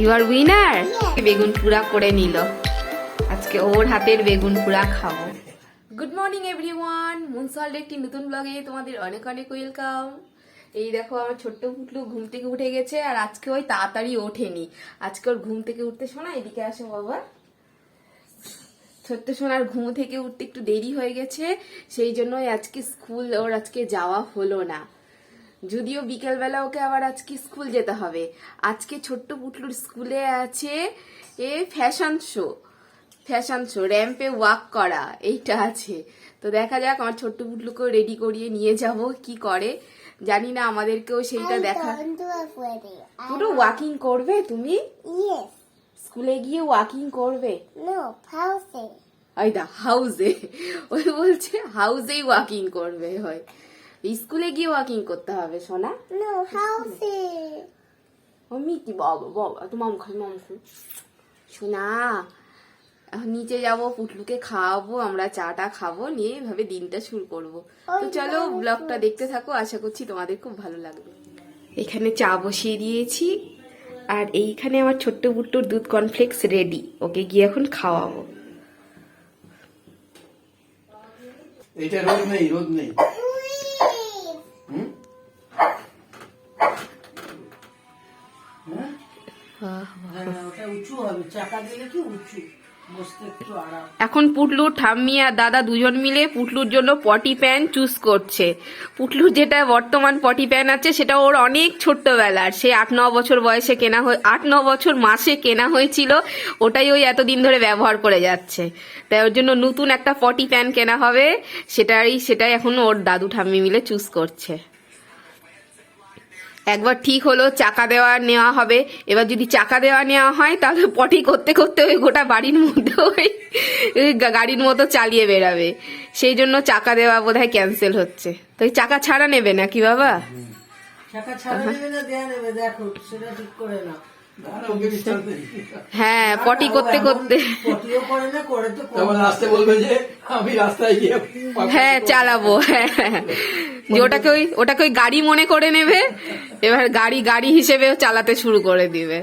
You are winner বেগুন পুরা করে নিল। আজকে ওর হাতের বেগুন পুরা খাব। গুড মর্নিং এভরিওয়ান মুনসল্ড একটি নতুন ব্লগে তোমাদের অনেক অনেক ওয়েলকাম এই দেখো, আমার ছোট্ট পুটলু ঘুম থেকে উঠে গেছে আর আজকে ওই তাড়াতাড়ি ওঠেনি। আজকে ওর ঘুম থেকে উঠতে শোনা, এদিকে আসো বাবা। ছোট্ট সোনার ঘুম থেকে উঠতে একটু দেরি হয়ে গেছে, সেই জন্যই আজকে স্কুল, ওর আজকে যাওয়া হলো না। যদিও বিকেলবেলা ওকে আবার আজকে স্কুল যেতে হবে। আজকে ছোট্ট পুটলুর স্কুলে আছে a fashion show. Fashion show র্যাম্পে walk করা এইটা আছে। তো দেখা যাক আমার ছোট্ট পুটলুকেও রেডি করিয়ে নিয়ে যাব কি করে। জানি না আমাদেরকেও সেইটা দেখা পুরো ওয়াকিং করবে তুমি? স্কুলে গিয়ে ওয়াকিং করবে. ওই দা হাউসে ওই বলছে হাউসেই ওয়াকিং করবে হয়। স্কুলে গিয়ে ওয়াকিং করতে হবে সোনা? Housing. ও মিটি বাবা বাবা তোমার মুখে মামু শোনা এখন নিচে যাব পুটলুকে খাওয়াবো আমরা চাটা খাব নিয়ে এভাবে দিনটা শুরু করব। তো চলো ব্লগটা দেখতে থাকো আশা করছি তোমাদের খুব ভালো লাগবে। এখানে চা বসিয়ে দিয়েছি আর এইখানে আমার ছোট্ট বুট্টুর দুধ কর্নফ্লেক্স রেডি ওকে গিয়ে এখন খাওয়াবো। এটা রোদ নেই রোদ নেই। এখন পুটলুর ঠাম্মি আর দাদা দুজন মিলে পুটলুর জন্য পটি প্যান চুজ করছে। পুটলুর যেটা বর্তমান পটি প্যান আছে, সেটা ওর অনেক ছোট্টবেলার। সে আট, ন বছর বয়সে কেনা হয়ে, আট, ন বছর মাসে কেনা হয়েছিল, ওটাই ওই এতদিন ধরে ব্যবহার করে যাচ্ছে। তাই ওর জন্য নতুন একটা পটি প্যান কেনা হবে সেটাই সেটাই এখন ওর দাদু ঠাম্মি মিলে চুজ করছে। একবার ঠিক হলো চাকা দেওয়া নেওয়া হবে। এবার যদি চাকা দেওয়া নেওয়া হয় তাহলে পটি করতে করতে ওই গোটা বাড়ির মধ্যে ওই গাড়ির মতো চালিয়ে বেরাবে সেই জন্য চাকা দেওয়া বোধহয় ক্যান্সেল হচ্ছে। তো এই চাকা ছাড়া নেবে নাকি বাবা? চাকা ছাড়া নেবে না দেয়া নেবে দেখো সেটা ঠিক করে না আর ওকে বিশ্বাস নেই হ্যাঁ পটি করতে করতে। পটিও করে না করে তো করবে। তারপর আসতে বলবে যে আমি রাস্তায় গিয়ে পাখা হ্যাঁ চালাবো হ্যাঁ হ্যাঁ। যে ওটাকে ওই ওটাকে ওই গাড়ি মনে করে নেবে, এবার গাড়ি গাড়ি হিসেবে চালাতে শুরু করে দিবে।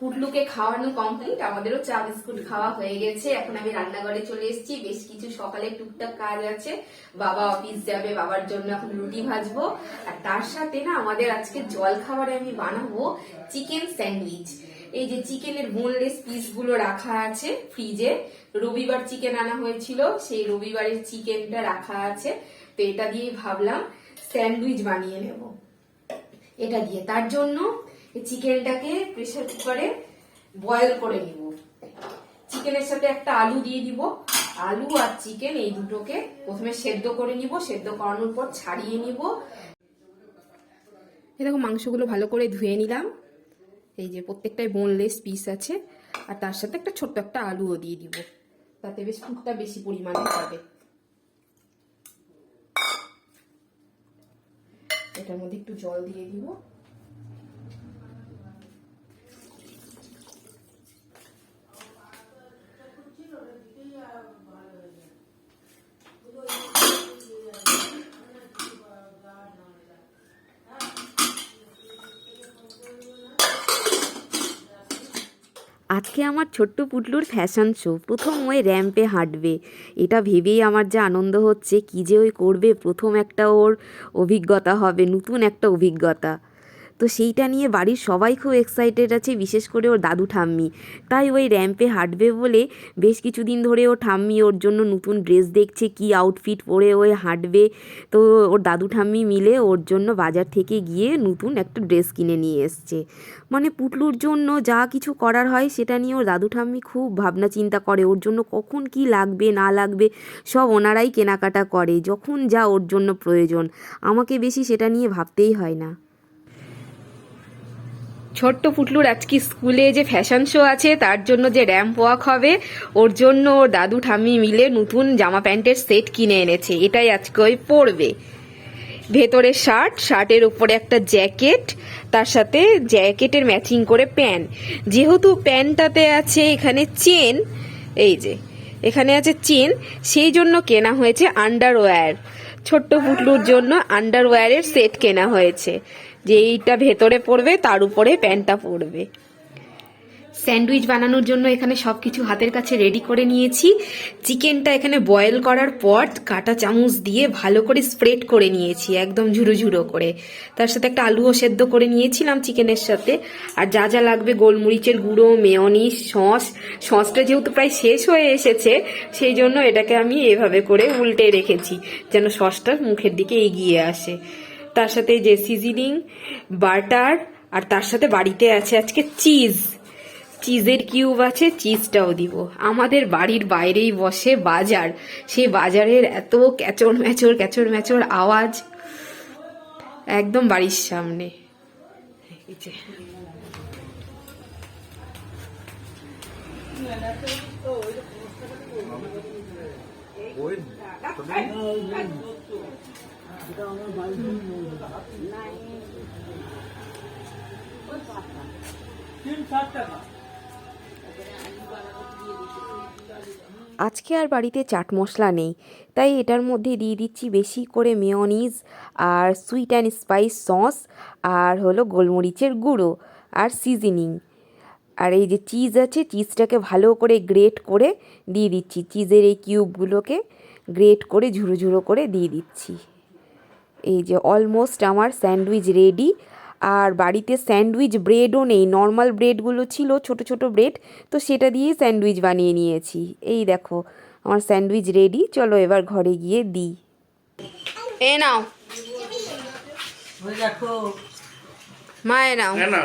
পুটলুকে খাওয়ানো কমপ্লিট আমাদেরও চা, বিস্কুট খাওয়া হয়ে গেছে। এখন আমি রান্নাঘরে চলে এসেছি, বেশ কিছু সকালে টুকটাক কাজ আছে। বাবা অফিস যাবে, বাবার জন্য এখন রুটি ভাজবো। আর তার সাথে না, আমাদের আজকে জল খাবারে আমি বানাবো, চিকেন স্যান্ডউইচ। এই যে চিকেনের বোনলেস পিসগুলো রাখা আছে ফ্রিজে রবিবার চিকেন আনা হয়েছিল, সেই রবিবারের চিকেনটা রাখা আছে। তো এটা দিয়ে ভাবলাম স্যান্ডউইচ বানিয়ে নেব। এটা দিয়ে। তার জন্য চিকেনটাকে প্রেসার কুকারে বয়েল করে নিব। চিকেনের সাথে একটা আলু দিয়ে দিব। আলু আর চিকেন এই দুটোকে প্রথমে সেদ্ধ করে নিব। সেদ্ধ করানোর পর ছাড়িয়ে নিব। এরকম মাংসগুলো ভালো করে ধুয়ে নিলাম। এই যে প্রত্যেকটাই বোনলেস পিস আছে, আর তার সাথে একটা ছোট্ট একটা আলুও দিয়ে দিব। তাতে বেশ ফুটটা বেশি পরিমাণে পাবে এটার মধ্যে একটু জল দিয়ে দিব আজকে আমার ছোট্ট পুটলুর ফ্যাশন শো প্রথম ওই র্যাম্পে হাঁটবে। এটা ভেবেই আমার যে আনন্দ হচ্ছে, কী যে ওই করবে। প্রথম একটা ওর অভিজ্ঞতা হবে, নতুন একটা অভিজ্ঞতা। তো সেইটা নিয়ে বাড়ির সবাই খুব এক্সাইটেড আছে, বিশেষ করে ওর দাদু ঠাম্মি। তাই ওই র্যাম্পে হাঁটবে বলে বেশ কিছুদিন ধরে ও ঠাম্মি ওর জন্য নতুন ড্রেস দেখছে, কি আউটফিট পরে ওই হাঁটবে। তো ওর দাদু ঠাম্মি মিলে ওর জন্য বাজার থেকে গিয়ে নতুন একটা ড্রেস কিনে নিয়ে এসছে। মানে পুটলুর জন্য যা কিছু করার হয় সেটা নিয়ে ওর দাদু ঠাম্মি খুব ভাবনা চিন্তা করে, ওর জন্য কখন কি লাগবে, না লাগবে, সব ওনারাই কেনাকাটা করে, যখন যা ওর জন্য প্রয়োজন। আমাকে বেশি সেটা নিয়ে ভাবতেই হয় না। ছোট্ট পুটলুর আজকে স্কুলে যে ফ্যাশন শো আছে, তার জন্য যে র্যাম্প ওয়াক হবে, ওর জন্য ওর দাদু ঠাম্মি মিলে নতুন জামা প্যান্টের সেট কিনে এনেছে। এটাই আজকে ওই পরবে। ভেতরে শার্ট শার্টের উপরে একটা জ্যাকেট তার সাথে জ্যাকেটের ম্যাচিং করে প্যান্ট যেহেতু প্যান্টটাতে আছে এখানে চেন এই যে, এখানে আছে চেন সেই জন্য কেনা হয়েছে আন্ডারওয়্যার ছোট্ট পুটলুর জন্য আন্ডারওয়্যারের সেট কেনা হয়েছে। যে এইটা ভেতরে পড়বে, তার উপরে প্যান্টটা পড়বে। স্যান্ডউইচ বানানোর জন্য এখানে সবকিছু হাতের কাছে রেডি করে নিয়েছি। চিকেনটা এখানে বয়েল করার পর কাটা চামচ দিয়ে ভালো করে স্প্রেড করে নিয়েছি, একদম ঝুরো ঝুরো করে। তার সাথে একটা আলুও সেদ্ধ করে নিয়েছিলাম চিকেনের সাথে। আর যা যা লাগবে, গোলমরিচের গুঁড়ো মেয়নিস সস। সসটা যেহেতু প্রায় শেষ হয়ে এসেছে, সেই জন্য এটাকে আমি এভাবে করে উল্টে রেখেছি, যেন সসটা মুখের দিকে এগিয়ে আসে। তার সাথে যে সিজনিং বাটার আর তার সাথে বাড়িতে আছে আজকে চিজ চিজের কিউব আছে চিজটাও দিব আমাদের বাড়ির বাইরেই বসে বাজার সেই বাজারের এত ক্যাচর ম্যাচর ক্যাচর ম্যাচর আওয়াজ একদম বাড়ির সামনে যে। আজকে আর বাড়িতে চাট মশলা নেই, তাই এটার মধ্যে দিয়ে দিচ্ছি বেশি করে মেয়নিজ আর সুইট অ্যান্ড স্পাইস সস আর হলো গোলমরিচের গুঁড়ো আর সিজনিং আর এই যে চিজ আছে চিজটাকে ভালো করে গ্রেট করে দিয়ে দিচ্ছি। চিজের এই কিউবগুলোকে গ্রেট করে ঝুড়ো ঝুড়ো করে দিয়ে দিচ্ছি। এই যে অলমোস্ট আমার স্যান্ডউইচ রেডি আর বাড়িতে স্যান্ডউইচ ব্রেডও নেই নর্মাল ব্রেডগুলো ছিল ছোট ছোট ব্রেড তো সেটা দিয়েই স্যান্ডউইচ বানিয়ে নিয়েছি। এই দেখো আমার স্যান্ডউইচ রেডি চলো এবার ঘরে গিয়ে দিই। এ নাও। ওই দেখো। মা এ নাও। না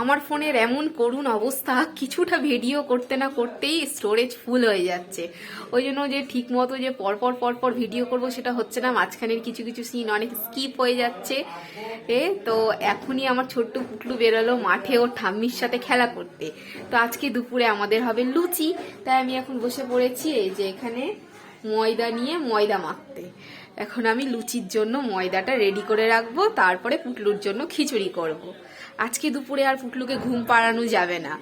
আমার ফোনের এমন করুণ অবস্থা, কিছুটা ভিডিও করতে না করতেই স্টোরেজ ফুল হয়ে যাচ্ছে। ওই জন্য যে ঠিক মতো যে পরপর পরপর ভিডিও করব সেটা হচ্ছে না, মাঝখানের কিছু কিছু সিন অনেক স্কিপ হয়ে যাচ্ছে। এ, তো এখনই আমার ছোট্ট পুটলু বেরোলো মাঠে ও ঠাম্মির সাথে খেলা করতে। তো আজকে দুপুরে আমাদের হবে লুচি, তাই আমি এখন বসে পড়েছি এই যে এখানে ময়দা নিয়ে ময়দা মাখতে। এখন আমি লুচির জন্য ময়দাটা রেডি করে রাখব, তারপরে পুটলুর জন্য খিচুড়ি করব। আজকে দুপুরে আর পুটলুকে ঘুম পাড়ানো যাবে না।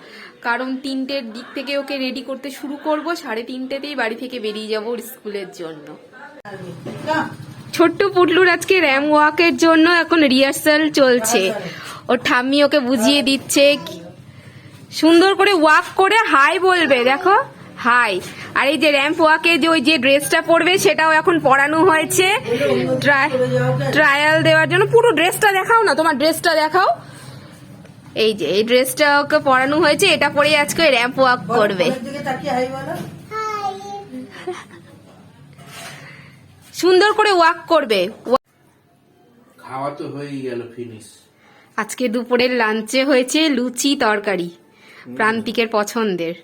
কারণ তিনটের দিক থেকে ওকে রেডি করতে শুরু করব সাড়ে তিনটেতেই বাড়ি থেকে বেরিয়ে যাব ওর স্কুলের জন্য। ছোট্ট পুটলুর আজকে র্যাম ওয়াকের জন্য এখন রিহার্সাল চলছে। ওর ঠাম্মি ওকে বুঝিয়ে দিচ্ছে সুন্দর করে ওয়াক করে হাই বলবে দেখো হাই। আর এই যে র্যাম্প ওয়াকে যে ওই যে ড্রেসটা পরবে সেটাও এখন পরানো হয়েছে। ট্রায়াল দেওয়ার জন্য। পুরো ড্রেসটা দেখাও না তোমার ড্রেসটা দেখাও। এই যে এই ড্রেসটা ওকে পরানো হয়েছে এটা পরে আজকে র্যাম্প ওয়াক করবে। সুন্দর করে ওয়াক করবে। খাওয়া তো হয়েই গেল ফিনিশ আজকে দুপুরের লাঞ্চে হয়েছে লুচি তরকারি প্রান্তিকের পছন্দের।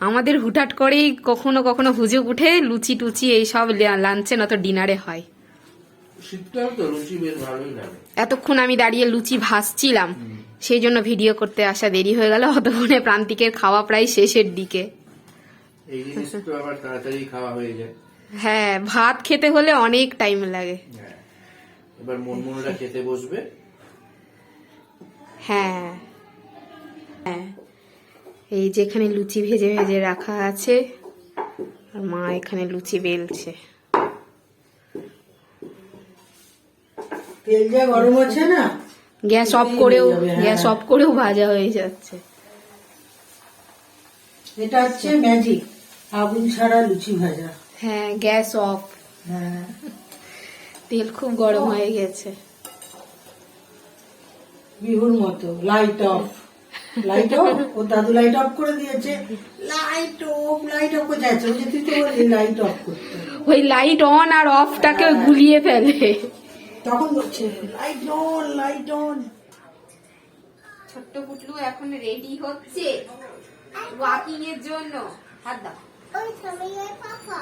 আমাদের হুটহাট করেই কখনো কখনো হুজুগ উঠে লুচি টুচি এইসব লাঞ্চে নয়তো ডিনারে হয়। শীতকাল তো লুচি বেশ ভালোই লাগে। এতক্ষণ আমি দাঁড়িয়ে লুচি ভাজছিলাম। সেই জন্য ভিডিও করতে আসা দেরি হয়ে গেল। অতক্ষণে প্রান্তিকের খাওয়া প্রায় শেষের দিকে। এই জিনিস তো আবার তাড়াতাড়ি খাওয়া হয়ে হ্যাঁ ভাত খেতে হলে অনেক টাইম লাগে। হ্যাঁ। এবার মনমনরা খেতে বসবে। হ্যাঁ হ্যাঁ এই যেখানে লুচি ভেজে ভেজে রাখা আছে। আর মা এখানে লুচি বেলছে। তেল যা গরম হচ্ছে না? গ্যাস অফ করেও হয়ে হ্যাঁ। গ্যাস অফ করেও ভাজা হয়ে যাচ্ছে। এটা হচ্ছে ম্যাজিক আগুন ছাড়া লুচি ভাজা। হ্যাঁ গ্যাস অফ। হ্যাঁ। তেল খুব গরম হয়ে গেছে। বিহুর মতো লাইট অফ লাইট অফ ও দাদু লাইট অফ করে দিয়েছে। লাইট অফ লাইট অফ করে যাচ্ছে তুই তো লাইট অফ করতে। ওই লাইট অন আর অফটাকে গুলিয়ে ফেলে। তখন বলছে লাইট অন লাইট অন ছোট্ট পুটলু এখন রেডি হচ্ছে ওয়াকিং এর জন্য। হাত দাও। পাপা।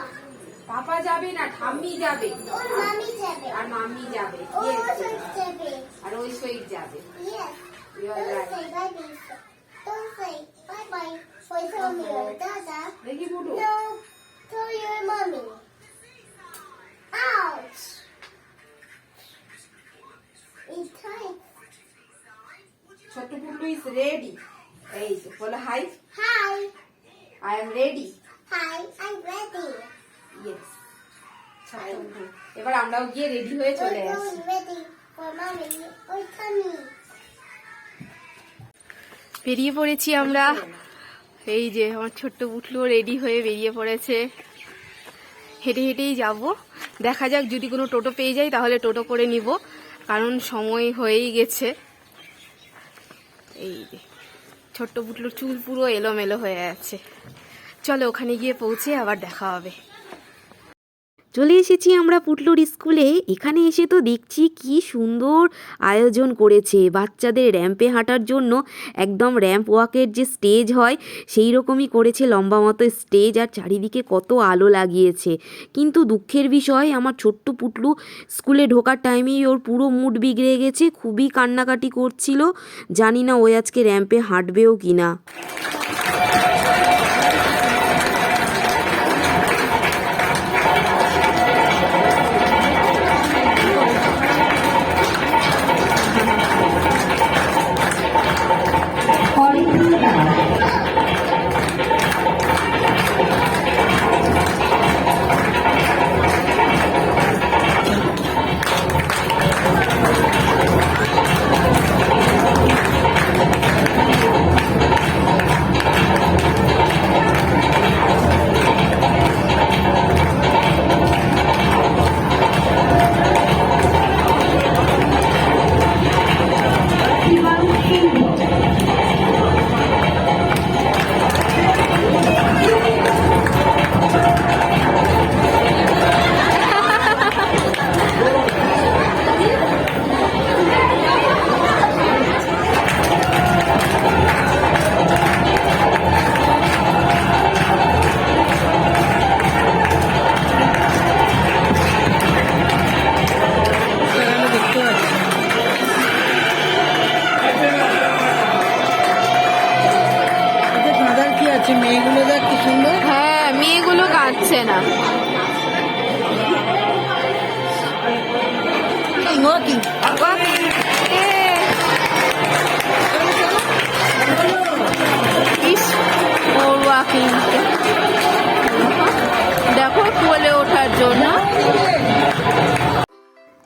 পাপা যাবে না ঠাম্মি যাবে। ওর মামি যাবে। আর মাম্মি যাবে। আর ওই সৈক যাবে। Yes. You ইজ রেডি এই যে বলো hi Hi. I am ready Hi. I'm ready. Yes এবার আমরাও গিয়ে রেডি হয়ে চলে আসি ready. বেরিয়ে পড়েছি আমরা এই যে আমার ছোট্ট পুটলু রেডি হয়ে বেরিয়ে পড়েছে হেঁটে হেঁটেই যাব দেখা যাক যদি কোনো টোটো পেয়ে যাই তাহলে টোটো করে নিব কারণ সময় হয়েই গেছে এই যে, ছোট্ট বুটলোর চুল পুরো এলোমেলো হয়ে আছে। চলো ওখানে গিয়ে পৌঁছে আবার দেখা হবে। চলে এসেছি আমরা পুটলুর স্কুলে। এখানে এসে তো দেখছি কি সুন্দর আয়োজন করেছে। বাচ্চাদের র্যাম্পে হাঁটার জন্য একদম র্যাম্প ওয়াকের যে স্টেজ হয়, সেই রকমই করেছে লম্বা মতো স্টেজ আর চারিদিকে কত আলো লাগিয়েছে। কিন্তু দুঃখের বিষয়, আমার ছোট্ট পুটলু স্কুলে ঢোকার টাইমেই ওর পুরো মুড বিগড়ে গেছে, খুবই কান্নাকাটি করছিল। জানি না ওই আজকে র্যাম্পে হাঁটবেও কি না ওর walking। দেখো ওঠার জন্য।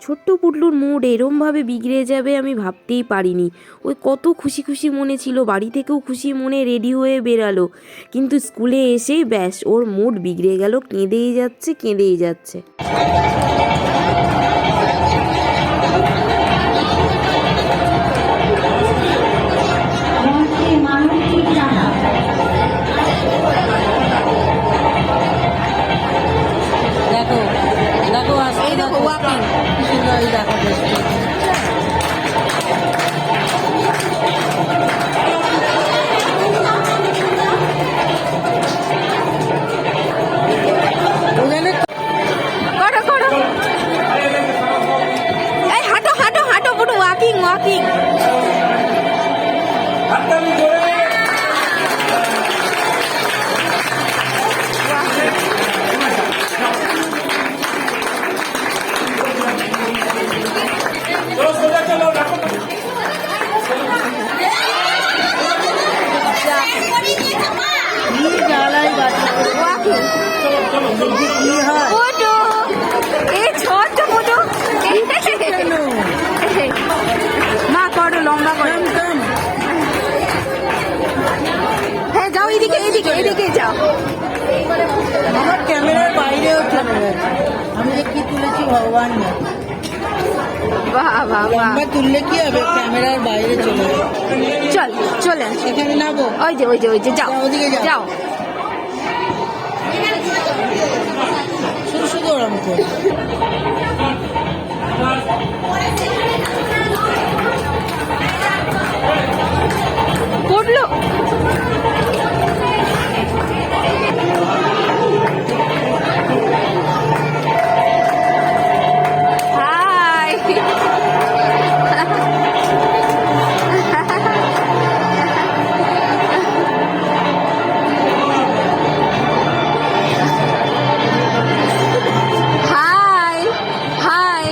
ছোট্ট পুটলুর মুড এরমভাবে বিগড়ে যাবে আমি ভাবতেই পারিনি। ওই কত খুশি খুশি মনে ছিল, বাড়ি থেকেও খুশি মনে রেডি হয়ে বেরালো। কিন্তু স্কুলে এসেই ব্যাস, ওর মুড বিগড়ে গেল, কেঁদেই যাচ্ছে কেঁদেই যাচ্ছে। চলে আমি যে কি তুলেছি ভগবান না? বাহ বাহ বাহ। তুললে কি হবে? ক্যামেরার বাইরে চলে চল চলে। সেখানে নাবো ওই যে ওই যে ওই যে যাও। ওদিকে। যাও। শুধু শুধু ওরম করে পড়ল।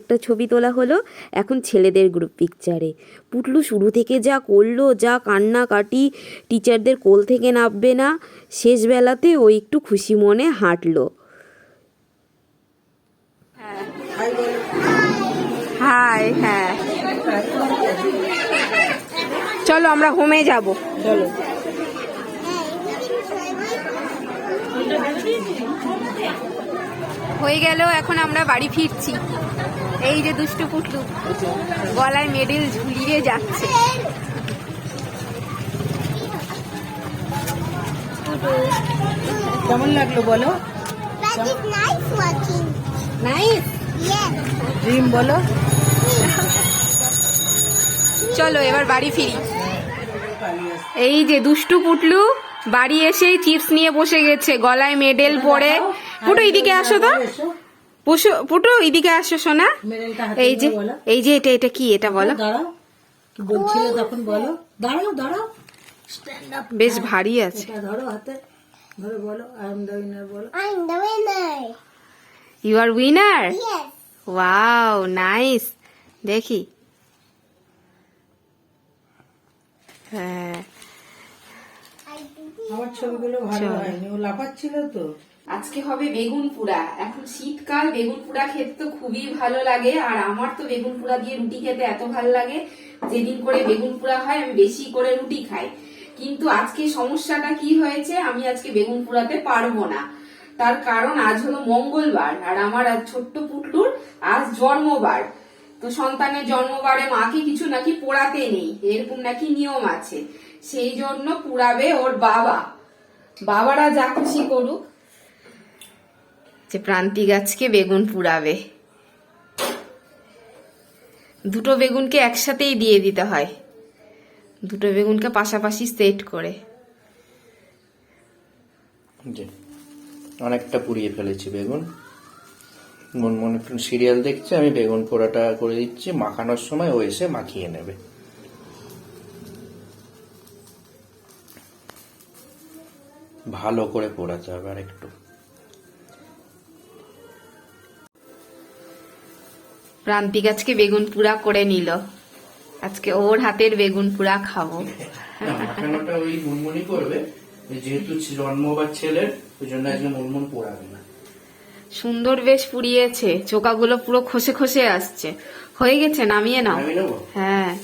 একটা ছবি তোলা হলো এখন ছেলেদের গ্রুপ পিকচারে পুটলু শুরু থেকে যা করল, যা কান্নাকাটি টিচারদের কোল থেকে নামবে না, শেষ বেলাতে ও একটু খুশি মনে হাঁটলো। হাই হ্যাঁ। চলো আমরা হোমে যাব। চলো হয়ে গেল, এখন আমরা বাড়ি ফিরছি। এই যে দুষ্টু পুটলু গলায় মেডেল ঝুলিয়ে যাচ্ছে। কেমন লাগল বলো? That is nice watching. Nice dream বলো। চলো এবার বাড়ি ফিরি। এই যে দুষ্টু পুটলু বাড়ি এসে চিপস নিয়ে বসে গেছে গলায় মেডেল পরে। পুটু এদিকে আসো তো। পুষু পুটু এদিকে আসো সোনা। এই যে এই যে এটা এটা কি এটা বলো? দাঁড়াও বলছিলে তখন বলো। দাঁড়াও দাঁড়াও। স্ট্যান্ড আপ বেশ ভারী আছে। ধরো হাতে। ধরো বলো। আই এম দ্য উইনার বলো। I'm the winner. You are winner Yes. Wow nice দেখি। হ্যাঁ. আমার ছবিগুলো ভালো হয়নি। ও লাফাচ্ছিল তো। আজকে হবে বেগুন পোড়া এখন শীতকাল, বেগুন পোড়া খেতে তো খুবই ভালো লাগে, আর আমার তো বেগুন পোড়া দিয়ে রুটি খেতে এত ভালো লাগে। যেদিন করে বেগুন পোড়া হয়, আমি বেশি করে রুটি খাই। কিন্তু আজকে সমস্যাটা কি হয়েছে, আমি আজকে বেগুন পোড়াতে পারব না। তার কারণ আজ হলো মঙ্গলবার, আর আমার আজ ছোট্ট পুটলুর আজ জন্মবার। তো সন্তানের জন্মবারে মাকে কিছু নাকি পোড়াতে নেই, এরকম নাকি নিয়ম আছে। সেই জন্য পুড়াবে ওর বাবা। বাবারা যা খুশি করুক। যে প্রান্তিক গাছকে বেগুন পুড়াবে। দুটো বেগুনকে একসাথেই দিয়ে দিতে হয়। দুটো বেগুনকে পাশাপাশি সেট করে। অনেকটা পুড়িয়ে ফেলেছি বেগুন। মন মনে একটু সিরিয়াল দেখছে, আমি বেগুন পোড়াটা করে দিচ্ছি। মাখানোর সময় ও এসে মাখিয়ে নেবে। ভালো করে পোড়াতে হবে আর একটু প্রান্তিক আজকে বেগুন পুরা করে নিল। আজকে ওর হাতের বেগুন পুরা খাব। মাখানোটা ওই মুনমুনি করবে। যেহেতু জন্মবার ছেলের ওই জন্য আজকে মুনমুন পোড়াবে না। সুন্দর বেশ পুড়িয়েছে। চোকাগুলো পুরো খসে খসে আসছে। হয়ে গেছে? নামিয়ে নাও। হ্যাঁ।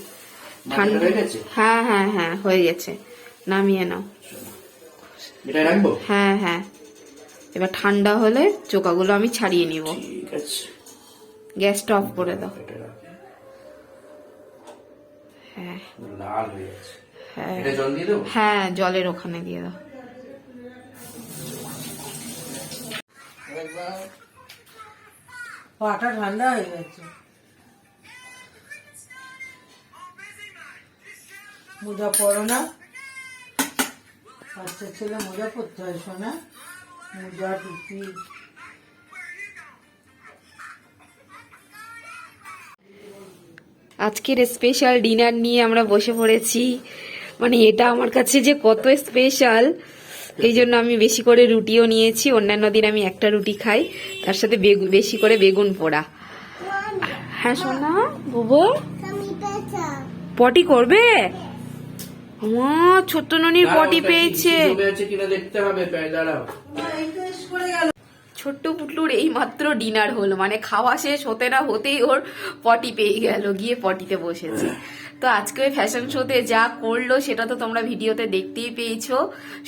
ঠান্ডা হ্যাঁ হ্যাঁ হ্যাঁ হয়ে গেছে। নামিয়ে নাও। এটা রাখব? হ্যাঁ হ্যাঁ। এবার ঠান্ডা হলে চোকাগুলো আমি ছাড়িয়ে নিব। ঠিক আছে। গ্যাসটা অফ করে দাও। হ্যাঁ। লাল হয়ে গেছে। হ্যাঁ। এটা জল দিয়ে দেবো? হ্যাঁ জলের ওখানে দিয়ে দাও। পাটা ঠান্ডা হয়ে গেছে। মোজা পরো না। বাচ্চা ছেলে মোজা পরতে হয় শোনা। মোজা টুপি। আজকের স্পেশাল ডিনার নিয়ে আমরা বসে পড়েছি। মানে এটা আমার কাছে যে কত স্পেশাল এই জন্য আমি বেশি করে রুটিও নিয়েছি। অন্যান্য দিন আমি একটা রুটি খাই তার সাথে বেগু- বেশি করে বেগুন পোড়া। হ্যাঁ সোনা বুবু? পটি করবে? মা ছোট্ট ননির পটি পেয়েছে। জমে আছে কিনা দেখতে হবে ছোট্ট পুটলুর এই মাত্র ডিনার হলো। মানে খাওয়া শেষ হতে না হতেই ওর পটি পেয়ে গেল, গিয়ে পটিতে বসেছে। তো আজকে ওই ফ্যাশন শোতে যা করল সেটা তো তোমরা ভিডিওতে দেখতেই পেয়েছ।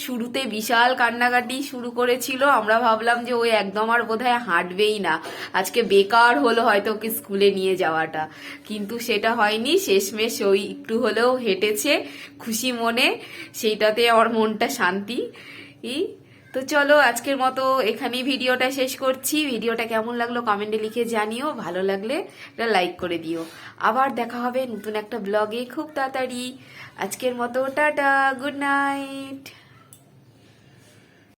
শুরুতে বিশাল কান্নাকাটি শুরু করেছিল। আমরা ভাবলাম যে ওই একদম আর বোধহয় হাঁটবেই না। আজকে বেকার হলো হয়তো ওকে স্কুলে নিয়ে যাওয়াটা। কিন্তু সেটা হয়নি। শেষমেশ ওই একটু হলেও হেঁটেছে খুশি মনে। সেইটাতে আমার মনটা শান্তি। ই তো চলো আজকের মতো এখানেই ভিডিওটা শেষ করছি। ভিডিওটা কেমন লাগল কমেন্টে লিখে জানিও। ভালো লাগলে এটা লাইক করে দিও। আবার দেখা হবে নতুন একটা ব্লগে খুব তাড়াতাড়ি। আজকের মতো টাটা গুড নাইট